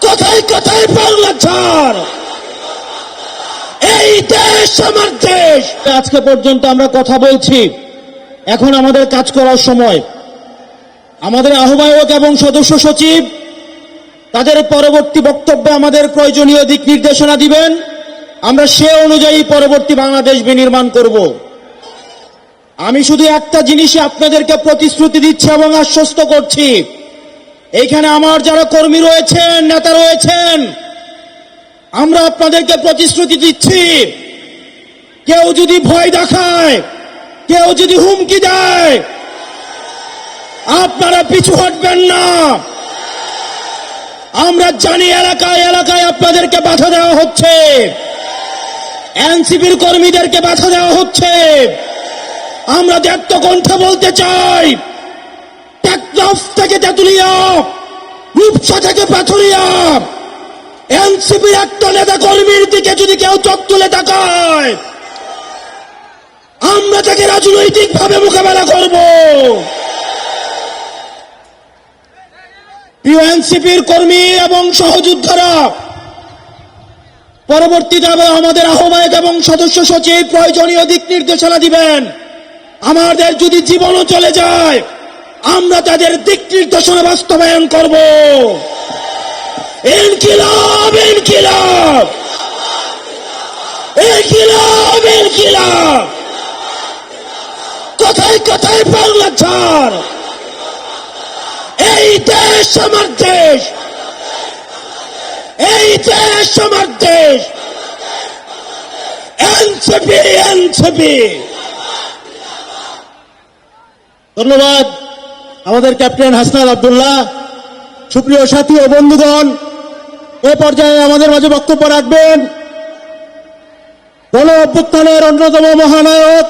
কোথায় কোথায় বাংলা ছাড় এই দেশ আমার দেশ। আজকে পর্যন্ত আমরা কথা বলছি। এখন আমাদের কাজ করার সময়। আমাদের আহ্বায়ক এবং সদস্য সচিব, তাদের পরবর্তী বক্তব্যে আমাদের প্রয়োজনীয় দিক নির্দেশনা দিবেন। আমরা সে অনুযায়ী পরবর্তী বাংলাদেশ বিনির্মাণ করব। আমি শুধু একটা জিনিসই আপনাদেরকে প্রতিশ্রুতি দিচ্ছি এবং আশ্বস্ত করছি। এইখানে আমার যারা কর্মী রয়েছেন, নেতা রয়েছেন, আমরা আপনাদেরকে প্রতিশ্রুতি দিচ্ছি। কেউ যদি ভয় দেখায়, কেউ যদি হুমকি দেয়, আপনারা পিছু হটবেন না। আমরা জানি এলাকায় এলাকায় আপনাদেরকে বাধা দেওয়া হচ্ছে। এনসিপির কর্মীদেরকে বাধা দেওয়া হচ্ছে। আমরা দেখত কণ্ঠে বলতে চাই থেকে তেতুলিয়া, রূপসা থেকে পাথুরিয়া, এনসিপির একটা নেতা কর্মীর দিকে যদি কেউ চোখ তুলে তাকায়, আমরা তাকে রাজনৈতিক ভাবে মোকাবেলা করব। প্রিয় এনসিপির কর্মী এবং সহযোদ্ধারা, পরবর্তীতে আমাদের আহ্বায়ক এবং সদস্য সচিব প্রয়োজনীয় দিক নির্দেশনা দিবেন। আমাদের যদি জীবনও চলে যায়, আমরা তাদের দিক নির্দেশনা বাস্তবায়ন করব। ইনকিলাব ইনকিলাব। ইনকিলাব ইনকিলাব। কোথায় কোথায় বাংলা ছাড়? এই দেশ আমার দেশ। এই দেশ আমার দেশ। NCP NCP. ধন্যবাদ। আমাদের ক্যাপ্টেন হাসনাদ আবদুল্লাহ, সুপ্রিয় সাথী ও বন্ধুগণ, এ পর্যায়ে আমাদের মাঝে বক্তব্য রাখবেন। গণ অভ্যুত্থানের অন্যতম মহানায়ক